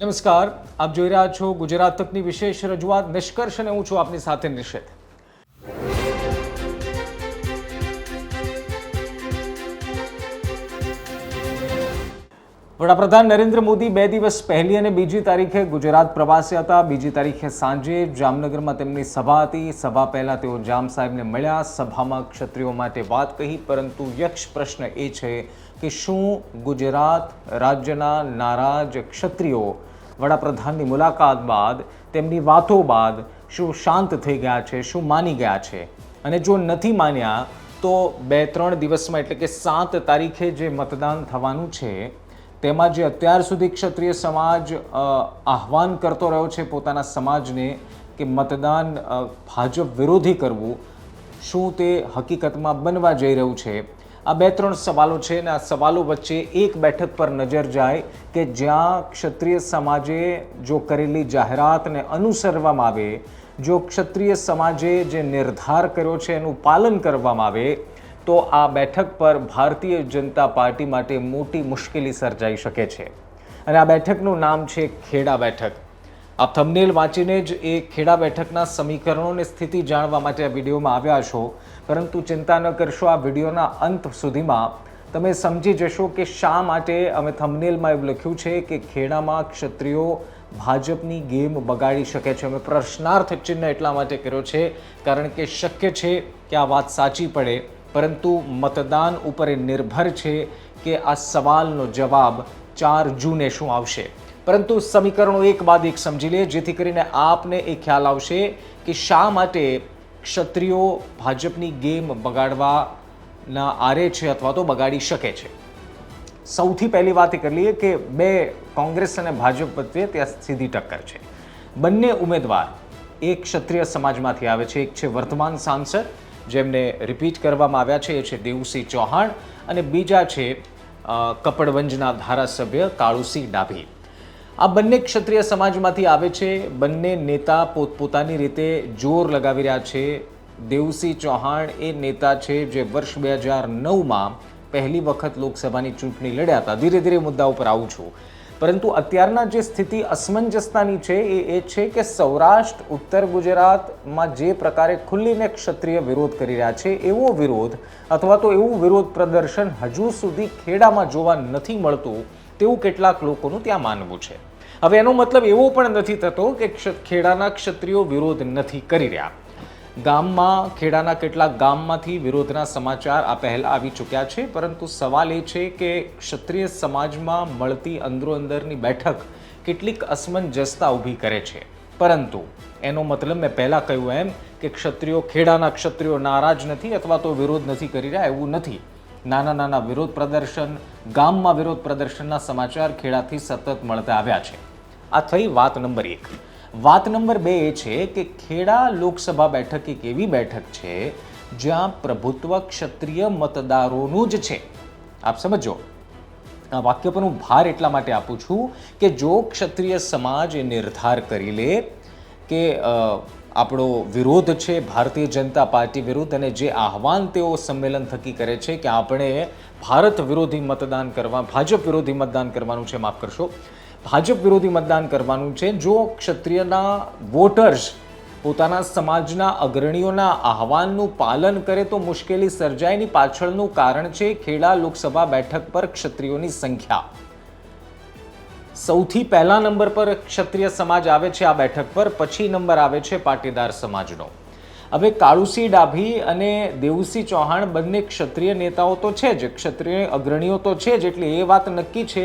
નમસ્કાર, આપ જોઈ રહ્યા છો ગુજરાત તકની વિશેષ રજૂઆત. નિષ્કર્ષ અને હું છું આપની સાથે નિષેધ વડાપ્રધાન નરેન્દ્ર મોદી બે દિવસ પહેલી અને બીજી તારીખે ગુજરાત પ્રવાસે હતા. બીજી તારીખે સાંજે જામનગરમાં તેમની સભા હતી. સભા પહેલાં તેઓ જામ સાહેબને મળ્યા. સભામાં ક્ષત્રિયો માટે વાત કહી, પરંતુ યક્ષ પ્રશ્ન એ છે કે શું ગુજરાત રાજ્યના નારાજ ક્ષત્રિયો વડાપ્રધાનની મુલાકાત બાદ, તેમની વાતો બાદ શું શાંત થઈ ગયા છે, શું માની ગયા છે? અને જો નથી માન્યા, તો બે ત્રણ દિવસમાં એટલે કે સાત તારીખે જે મતદાન થવાનું છે તેમાં જે અત્યાર સુધી ક્ષત્રિય સમાજ આહવાન કરતો રહ્યો છે પોતાના સમાજને કે મતદાન ભાજપ વિરોધી કરવું, શું તે હકીકતમાં બનવા જઈ રહ્યું છે? આ બે ત્રણ સવાલો છે અને આ સવાલો વચ્ચે એક બેઠક પર નજર જાય કે જ્યાં ક્ષત્રિય સમાજે જો કરેલી જાહેરાતને અનુસરવામાં આવે, જો ક્ષત્રિય સમાજે જે નિર્ધાર કર્યો છે એનું પાલન કરવામાં આવે તો આ બેઠક પર ભારતીય જનતા પાર્ટી માટે મોટી મુશ્કેલી સર્જાઈ શકે છે. અને આ બેઠકનું નામ છે ખેડા બેઠક. આપ થમનેલ વાંચીને જ એ ખેડા બેઠકના સમીકરણોની સ્થિતિ જાણવા માટે આ વિડીયોમાં આવ્યા છો. પરંતુ ચિંતા ન કરશો, આ વિડીયોના અંત સુધીમાં તમે સમજી જશો કે શા માટે અમે થમનેલમાં એવું લખ્યું છે કે ખેડામાં ક્ષત્રિયો ભાજપની ગેમ બગાડી શકે છે. અમે પ્રશ્નાર્થ ચિહ્ન એટલા માટે કર્યો છે, કારણ કે શક્ય છે કે આ વાત સાચી પડે. પરંતુ મતદાન ઉપર એ નિર્ભર છે કે આ સવાલનો જવાબ ચાર જૂને શું આવશે. પરંતુ સમીકરણો એક બાદ એક સમજી લે, જેથી કરીને આપને એ ખ્યાલ આવશે કે શા માટે ક્ષત્રિયો ભાજપની ગેમ બગાડવાના આરે છે અથવા તો બગાડી શકે છે. સૌથી પહેલી વાત એ કરી લઈએ કે બે કોંગ્રેસ અને ભાજપ વચ્ચે ત્યાં સીધી ટક્કર છે. બંને ઉમેદવાર એક ક્ષત્રિય સમાજમાંથી આવે છે, એક છે વર્તમાન સાંસદ જેમને રિપીટ કરવામાં આવ્યા છે, એ છે દેવુસિંહ ચૌહાણ અને બીજા છે કપડવંજના ધારાસભ્ય કાળુસિંહ ડાભી. આ બંને ક્ષત્રિય સમાજમાંથી આવે છે. બંને નેતા પોતપોતાની રીતે જોર લગાવી રહ્યા છે. દેવુસિંહ ચૌહાણ એ નેતા છે જે વર્ષ બે હજાર નવમાં પહેલી વખત લોકસભાની ચૂંટણી લડ્યા હતા. ધીરે ધીરે મુદ્દા ઉપર આવું છું. પરંતુ અત્યારના જે સ્થિતિ અસમંજસતાની છે એ એ છે કે સૌરાષ્ટ્ર, ઉત્તર ગુજરાતમાં જે પ્રકારે ખુલ્લીને ક્ષત્રિય વિરોધ કરી રહ્યા છે, એવો વિરોધ અથવા તો એવું વિરોધ પ્રદર્શન હજુ સુધી ખેડામાં જોવા નથી મળતું તેવું કેટલાક લોકોનું ત્યાં માનવું છે. હવે એનો મતલબ એવો પણ નથી થતો કે ખેડાના ક્ષત્રિયો વિરોધ નથી કરી રહ્યા. ગામમાં, ખેડાના કેટલાક ગામમાંથી વિરોધના સમાચાર આ પહેલાં આવી ચૂક્યા છે, પરંતુ સવાલ એ છે કે ક્ષત્રિય સમાજમાં મળતી અંદરો અંદરની બેઠક કેટલીક અસમંજસતા ઊભી કરે છે. પરંતુ એનો મતલબ મેં પહેલાં કહ્યું એમ કે ક્ષત્રિયો ખેડાના ક્ષત્રિયો નારાજ નથી અથવા તો વિરોધ નથી કરી રહ્યા એવું નથી. નાના નાના વિરોધ પ્રદર્શન, ગામમાં વિરોધ પ્રદર્શનના સમાચાર ખેડાથી સતત મળતા આવ્યા છે. આ થઈ વાત નંબર એક. વાત નંબર બે એ છે કે ખેડા લોકસભા બેઠક એક એવી બેઠક છે જ્યાં પ્રભુત્વ ક્ષત્રિય મતદારોનું જ છે. આપ સમજો. આ વાક્ય પર હું ભાર એટલા માટે આપું છું કે જો ક્ષત્રિય સમાજ એ નિર્ધાર કરી લે કે આપણો વિરોધ છે, ભારતીય જનતા પાર્ટી વિરુદ્ધ અને જે આહવાન તેઓ સંમેલન થકી કરે છે કે આપણે ભારત વિરોધી મતદાન કરવા, ભાજપ વિરોધી મતદાન કરવાનું છે, માફ કરશો. ભાજપ વિરોધી મતદાન કરવાનું છે. જો ક્ષત્રિયના વોટર્સ પોતાના સમાજના અગ્રણીઓના આહવાનનું પાલન કરે તો મુશ્કેલી સર્જાયની પાછળનું કારણ છે ખેડા લોકસભા બેઠક પર ક્ષત્રિયોની સંખ્યા. સૌથી પહેલા નંબર પર ક્ષત્રિય સમાજ આવે છે આ બેઠક પર, પછી નંબર આવે છે પાટીદાર સમાજનો. હવે કાળુસિંહ ડાભી અને દેવુસિંહ ચૌહાણ બંને ક્ષત્રિય નેતાઓ તો છે જ, ક્ષત્રિય અગ્રણીઓ તો છે જ, એટલે એ વાત નક્કી છે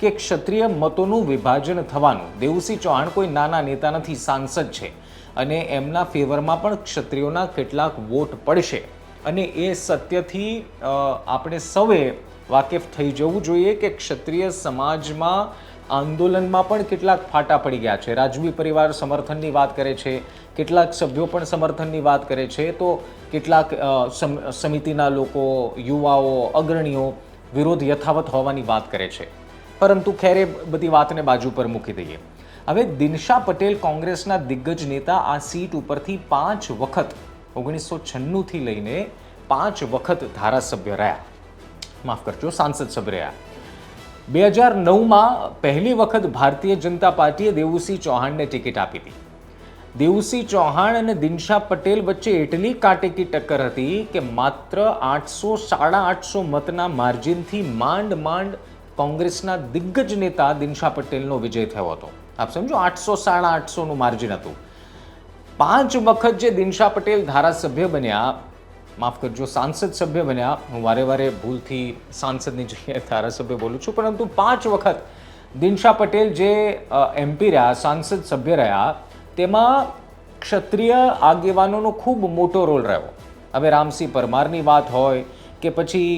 કે ક્ષત્રિય મતોનું વિભાજન થવાનું. દેવસિંહ ચૌહાણ કોઈ નાના નેતા નથી, સાંસદ છે. અને એમના ફેવરમાં પણ ક્ષત્રિયોના કેટલાક વોટ પડશે. અને એ સત્યથી આપણે સૌએ વાકેફ થઈ જવું જોઈએ કે ક્ષત્રિય સમાજમાં આંદોલનમાં પણ કેટલાક ફાટા પડી ગયા છે. રાજવી પરિવાર સમર્થનની વાત કરે છે, કેટલાક સભ્યો પણ સમર્થનની વાત કરે છે. તો કેટલાક સમિતિના લોકો, યુવાઓ, અગ્રણીઓ વિરોધ યથાવત હોવાની વાત કરે છે. પરંતુ ખેરે બધી વાતને બાજુ પર મૂકી દઈએ. હવે દિનશા પટેલ કોંગ્રેસના દિગ્ગજ નેતા આ સીટ ઉપરથી પાંચ વખત, ઓગણીસો છન્નુંથી લઈને પાંચ વખત ધારાસભ્ય રહ્યા. માફ કરજો, સાંસદ સભ્ય રહ્યા. બે હજાર નવમાં પહેલી વખત ભારતીય જનતા પાર્ટીએ દેવુસિંહ ચૌહાણને ટિકિટ આપી હતી. દેવુસિંહ ચૌહાણ અને દિનશા પટેલ વચ્ચે એટલી કાટેકી ટક્કર હતી કે માત્ર આઠસો, સાડા આઠસો મતના માર્જિનથી માંડ માંડ કોંગ્રેસના દિગ્ગજ નેતા દિનશા પટેલનો વિજય થયો હતો. આપ સમજો, આઠસો સાડા આઠસોનું માર્જિન હતું. પાંચ વખત જે દિનશા પટેલ ધારાસભ્ય બન્યા, માફ કરજો, સાંસદ સભ્ય બન્યા, હું વારે વારે ભૂલથી સાંસદની જગ્યાએ ધારાસભ્ય બોલું છું, પરંતુ પાંચ વખત દિનશા પટેલ જે એમપી રહ્યા, સાંસદ સભ્ય રહ્યા, તેમાં ક્ષત્રિય આગેવાનોનો ખૂબ મોટો રોલ રહ્યો. હવે રામસિંહ પરમારની વાત હોય કે પછી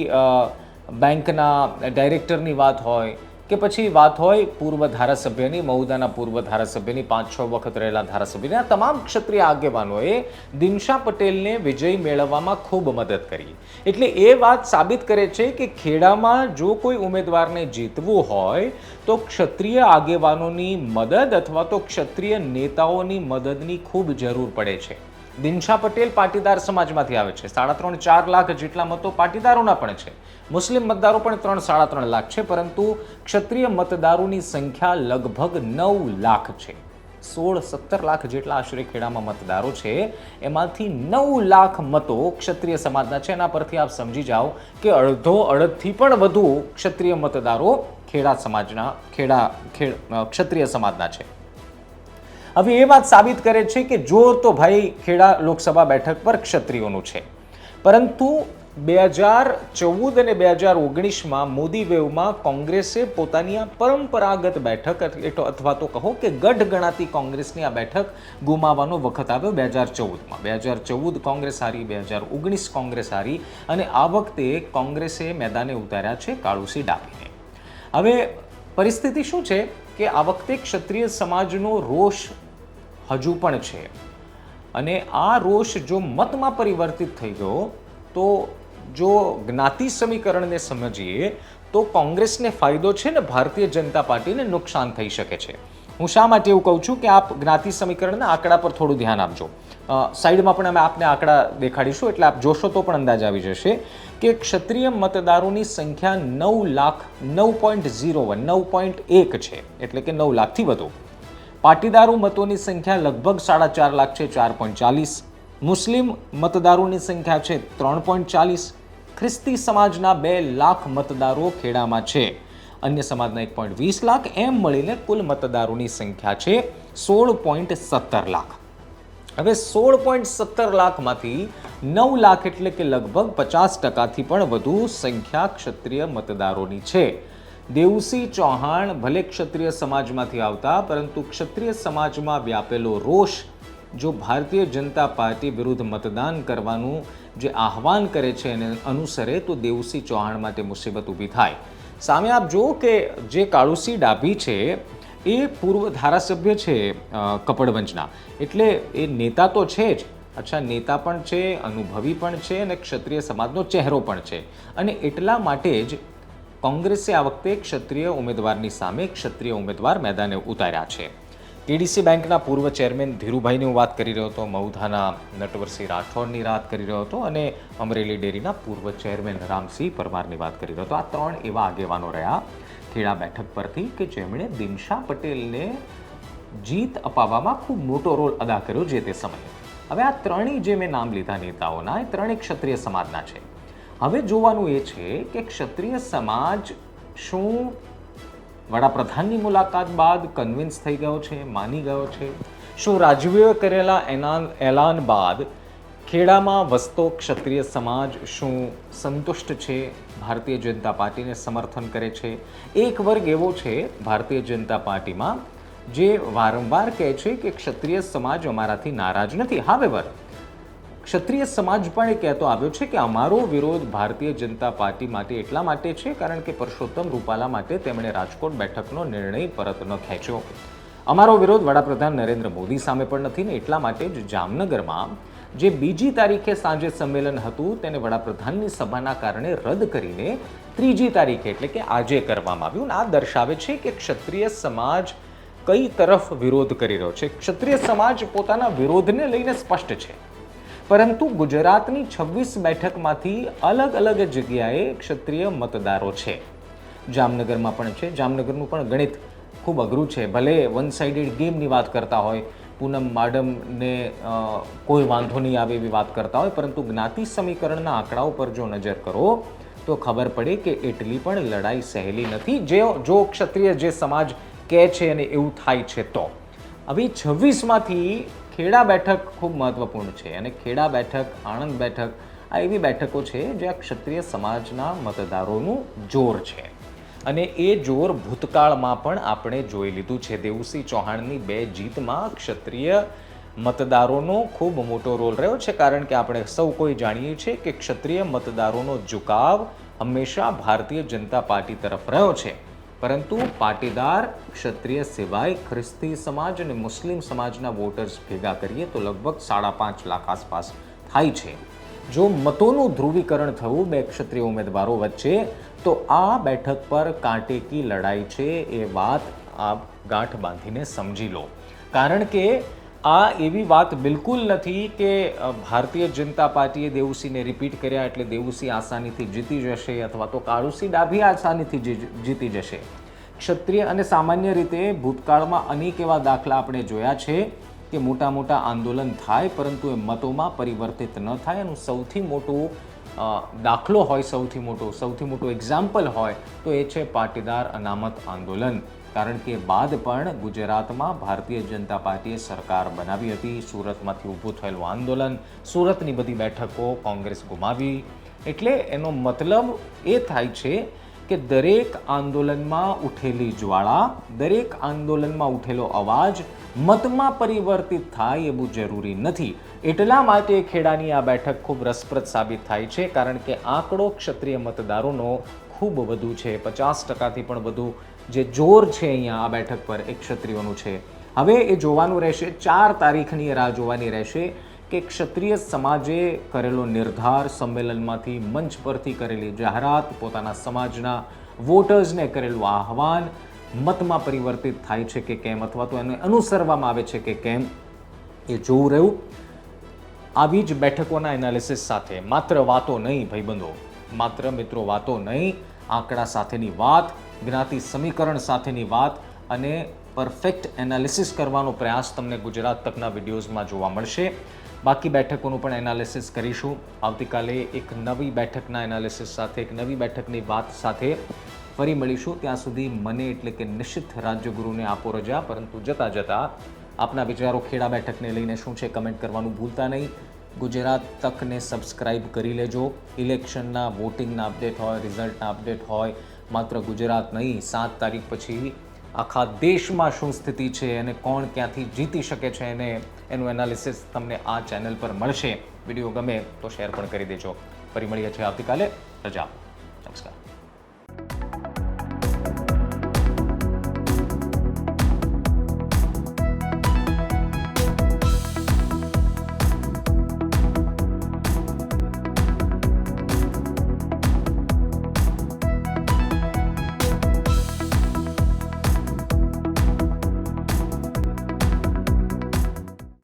બેંકના ડાયરેક્ટરની વાત હોય કે પછી વાત હોય પૂર્વ ધારાસભ્યની, મહુદાના પૂર્વ ધારાસભ્યની પાંચ છ વખત રહેલા ધારાસભ્યની. આ તમામ ક્ષત્રિય આગેવાનોએ દિનશા પટેલને વિજય મેળવવામાં ખૂબ મદદ કરી. એટલે એ વાત સાબિત કરે છે કે ખેડામાં જો કોઈ ઉમેદવારને જીતવું હોય, તો ક્ષત્રિય આગેવાનોની મદદ અથવા તો ક્ષત્રિય નેતાઓની મદદની ખૂબ જરૂર પડે છે. દિનશા પટેલ પાટીદાર સમાજમાંથી આવે છે. સાડા ત્રણ, ચાર લાખ જેટલા મતો પાટીદારોના પણ છે. મુસ્લિમ મતદારો પણ ત્રણ, સાડા ત્રણ લાખ છે, પરંતુ ક્ષત્રિય મતદારોની સંખ્યા લગભગ નવ લાખ છે. સોળ, સત્તર લાખ જેટલા આશરે ખેડામાં મતદારો છે. એમાંથી નવ લાખ મતો ક્ષત્રિય સમાજના છે. એના પરથી આપ સમજી જાઓ કે અડધો અડધથી પણ વધુ ક્ષત્રિય મતદારો ખેડા સમાજના, ખેડા, ખેડ ક્ષત્રિય સમાજના છે. હવે એ વાત સાબિત કરે છે કે જોર તો ભાઈ ખેડા લોકસભા બેઠક પર ક્ષત્રિયોનું છે. પરંતુ બે હજાર ચૌદ અને બે હજાર ઓગણીસમાં મોદી વેવમાં કોંગ્રેસે પોતાની આ પરંપરાગત બેઠક અથવા તો કહો કે ગઢ ગણાતી કોંગ્રેસની આ બેઠક ગુમાવવાનો વખત આવ્યો બે હજાર ચૌદમાં. બે હજાર ચૌદ કોંગ્રેસ હારી, બે હજાર ઓગણીસ કોંગ્રેસ હારી અને આ વખતે કોંગ્રેસે મેદાને ઉતાર્યા છે કાળુસી ડાબીને હવે પરિસ્થિતિ શું છે? કે આ વખતે ક્ષત્રિય સમાજનો રોષ હજુ પણ છે. અને આ રોષ જો મતમાં પરિવર્તિત થઈ ગયો, તો જો જ્ઞાતિ સમીકરણને સમજીએ, તો કોંગ્રેસને ફાયદો છે ને ભારતીય જનતા પાર્ટીને નુકસાન થઈ શકે છે. હું શા માટે એવું કહું છું કે આપ જ્ઞાતિ સમીકરણના આંકડા પર થોડું ધ્યાન આપજો. સાઈડમાં પણ અમે આપને આંકડા દેખાડીશું, એટલે આપ જોશો તો પણ અંદાજ આવી જશે કે ક્ષત્રિય મતદારોની સંખ્યા નવ લાખ નવ પોઈન્ટ ઝીરો વન, નવ પોઈન્ટ એક છે, એટલે કે નવ લાખથી વધુ. પાટીદારો મતોની સંખ્યા લગભગ સાડા ચાર લાખ છે, ચાર પોઈન્ટ ચાલીસ. મુસ્લિમ મતદારોની સંખ્યા છે ત્રણ પોઈન્ટ ચાલીસ. ખ્રિસ્તી સમાજના બે લાખ મતદારો ખેડામાં છે. અન્ય સમાજના એક પોઈન્ટ વીસ લાખ એમ મળીને કુલ મતદારોની સંખ્યા છે સોળ પોઈન્ટ સત્તર લાખ. હવે સોળ પોઈન્ટ સત્તર લાખમાંથી નવ લાખ એટલે કે લગભગ પચાસ ટકાથી પણ વધુ સંખ્યા ક્ષત્રિય મતદારોની છે. દેવસિંહ ચૌહાણ ભલે ક્ષત્રિય સમાજમાંથી આવતા, પરંતુ ક્ષત્રિય સમાજમાં વ્યાપેલો રોષ જો ભારતીય જનતા પાર્ટી વિરુદ્ધ મતદાન કરવાનું જે આહવાન કરે છે એને અનુસરે, તો દેવસિંહ ચૌહાણ માટે મુસીબત ઊભી થાય. સામે આપ જુઓ કે જે કાળુસિંહ ડાભી છે, એ પૂર્વ ધારાસભ્ય છે કપડવંજના. એટલે એ નેતા તો છે જ. અચ્છા, નેતા પણ છે, અનુભવી પણ છે અને ક્ષત્રિય સમાજનો ચહેરો પણ છે. અને એટલા માટે જ કોંગ્રેસે આ વખતે ક્ષત્રિય ઉમેદવારની સામે ક્ષત્રિય ઉમેદવાર મેદાને ઉતાર્યા છે. કેડીસી બેંકના પૂર્વ ચેરમેન ધીરુભાઈની હું વાત કરી રહ્યો હતો મૌધાના નટવરસિંહ રાઠોડની વાત કરી રહ્યો હતો અને અમરેલી ડેરીના પૂર્વ ચેરમેન રામસિંહ પરમારની વાત કરી રહ્યો હતો. આ ત્રણ એવા આગેવાનો રહ્યા ખેડા બેઠક પરથી કે જેમણે દિનશા પટેલને જીત અપાવવામાં ખૂબ મોટો રોલ અદા કર્યો જે તે સમયે. હવે આ ત્રણેય જે મેં નામ લીધા નેતાઓના, એ ત્રણેય ક્ષત્રિય સમાજના છે. હવે જોવાનું એ છે કે ક્ષત્રિય સમાજ શું વડાપ્રધાનની મુલાકાત બાદ કન્વિન્સ થઈ ગયો છે, માની ગયો છે. શું રાજવીએ કરેલા એનાન, એલાન બાદ ખેડામાં વસતો ક્ષત્રિય સમાજ શું સંતુષ્ટ છે? ભારતીય જનતા પાર્ટીને સમર્થન કરે છે. એક વર્ગ એવો છે ભારતીય જનતા પાર્ટીમાં જે વારંવાર કહે છે કે ક્ષત્રિય સમાજ અમારાથી નારાજ નથી. હાવેવર ક્ષત્રિય સમાજ પણ એ કહેતો આવ્યો છે કે અમારો વિરોધ ભારતીય જનતા પાર્ટી માટે એટલા માટે છે કારણ કે પરસોત્તમ રૂપાલા માટે તેમણે રાજકોટ બેઠકનો નિર્ણય પરત ન ખેંચ્યો. અમારો વિરોધ વડાપ્રધાન નરેન્દ્ર મોદી સામે પણ નથી ને એટલા માટે જ જામનગરમાં જે બીજી તારીખે સાંજે સંમેલન હતું તેને વડાપ્રધાનની સભાના કારણે રદ કરીને ત્રીજી તારીખે એટલે કે આજે કરવામાં આવ્યું આ દર્શાવે છે કે ક્ષત્રિય સમાજ કઈ તરફ વિરોધ કરી રહ્યો છે. ક્ષત્રિય સમાજ પોતાના વિરોધને લઈને સ્પષ્ટ છે. પરંતુ ગુજરાતની છવ્વીસ બેઠકમાંથી અલગ અલગ જગ્યાએ ક્ષત્રિય મતદારો છે. જામનગરમાં પણ છે. જામનગરનું પણ ગણિત ખૂબ અઘરું છે. ભલે વન સાઇડેડ ગેમની વાત કરતા હોય, પૂનમ માડમને કોઈ વાંધો નહીં આવે એવી વાત કરતા હોય, પરંતુ જ્ઞાતિ સમીકરણના આંકડાઓ પર જો નજર કરો, તો ખબર પડે કે એટલી પણ લડાઈ સહેલી નથી. જે, જો ક્ષત્રિય જે સમાજ કહે છે અને એવું થાય છે તો. હવે છવ્વીસમાંથી ખેડા બેઠક ખૂબ મહત્વપૂર્ણ છે અને ખેડા બેઠક, આણંદ બેઠક, આ એવી બેઠકો છે જ્યાં ક્ષત્રિય સમાજના મતદારોનું જોર છે. અને એ જોર ભૂતકાળમાં પણ આપણે જોઈ લીધું છે. દેવુસિંહ ચૌહાણની બે જીતમાં ક્ષત્રિય મતદારોનો ખૂબ મોટો રોલ રહ્યો છે, કારણ કે આપણે સૌ કોઈ જાણીએ છીએ કે ક્ષત્રિય મતદારોનો ઝુકાવ હંમેશા ભારતીય જનતા પાર્ટી તરફ રહ્યો છે. પરંતુ પાટીદાર, ક્ષત્રિય સિવાય ખ્રિસ્તી સમાજ અને મુસ્લિમ સમાજના વોટર્સ ભેગા કરીએ તો લગભગ સાડા પાંચ લાખ આસપાસ થાય છે. જો મતોનું ધ્રુવીકરણ થયું બે ક્ષત્રિય ઉમેદવારો વચ્ચે, તો આ બેઠક પર કાંટેકી લડાઈ છે એ વાત આપ ગાંઠ બાંધીને સમજી લો. કારણ કે આ એવી વાત બિલકુલ નથી કે ભારતીય જનતા પાર્ટીએ દેવુસિંહને રિપીટ કર્યા એટલે દેવુસિંહ આસાનીથી જીતી જશે અથવા તો કાળુસિંહ ડાભી આસાનીથી જીતી જશે. ક્ષત્રિય અને સામાન્ય રીતે ભૂતકાળમાં અનેક એવા દાખલા આપણે જોયા છે કે મોટા મોટા આંદોલન થાય પરંતુ એ મતોમાં પરિવર્તિત ન થાય એનું સૌથી મોટું દાખલો હોય સૌથી મોટો, સૌથી મોટું એક્ઝામ્પલ હોય તો એ છે પાટીદાર અનામત આંદોલન. કારણ કે બાદ પણ ગુજરાતમાં ભારતીય જનતા પાર્ટીએ સરકાર બનાવી હતી. સુરતમાંથી ઊભું થયેલું આંદોલન, સુરતની બધી બેઠકો કોંગ્રેસ ગુમાવી. એટલે એનો મતલબ એ થાય છે કે દરેક આંદોલનમાં ઉઠેલી જ્વાળા, દરેક આંદોલનમાં ઉઠેલો અવાજ મતમાં પરિવર્તિત થાય એવું જરૂરી નથી. એટલા માટે ખેડાની આ બેઠક ખૂબ રસપ્રદ સાબિત થાય છે, કારણ કે આંકડો ક્ષત્રિય મતદારોનો ખૂબ વધુ છે. પચાસ ટકાથી પણ વધુ જે જોર છે અહીંયા આ બેઠક પર એ ક્ષત્રિયોનું છે. હવે એ જોવાનું રહેશે, ચાર તારીખની રાહ જોવાની રહેશે કે ક્ષત્રિય સમાજે કરેલો નિર્ધાર સંમેલનમાંથી મંચ પરથી કરેલી જાહેરાત, પોતાના સમાજના વોટર્સને કરેલું આહવાન મતમાં પરિવર્તિત થાય છે કે કેમ અથવા તો એને અનુસરવામાં આવે છે કે કેમ એ જોવું રહ્યું. આવી જ બેઠકોના એનાલિસિસ સાથે માત્ર વાતો નહીં ભાઈબંધો, માત્ર મિત્રો વાતો નહીં, આંકડા સાથેની વાત, જ્ઞાતિ સમીકરણ સાથેની વાત અને પરફેક્ટ એનાલિસિસ કરવાનો પ્રયાસ તમને ગુજરાત તકના વિડીયોઝમાં જોવા મળશે. બાકી બેઠકોનું પણ એનાલિસિસ કરીશું. આવતીકાલે એક નવી બેઠકના એનાલિસિસ સાથે, એક નવી બેઠકની વાત સાથે ફરી મળીશું. ત્યાં સુધી મને એટલે કે નિશ્ચિત રાજ્યગુરુને આપો રજા, પરંતુ જતાં જતાં આપના વિચારો ખેડા બેઠકને લઈને શું છે કમેન્ટ કરવાનું ભૂલતા નહીં. ગુજરાત તકને સબસ્ક્રાઇબ કરી લેજો. ઇલેક્શનના વોટિંગના અપડેટ હોય, રિઝલ્ટના અપડેટ હોય, માત્ર ગુજરાત નહીં, સાત તારીખ પછી આખા દેશમાં શું સ્થિતિ છે અને કોણ ક્યાંથી જીતી શકે છે અને એનું એનાલિસિસ તમને આ ચેનલ પર મળશે. વીડિયો ગમે તો શેર પણ કરી દેજો. ફરી મળીએ છીએ આવતીકાલે. રજા. નમસ્કાર.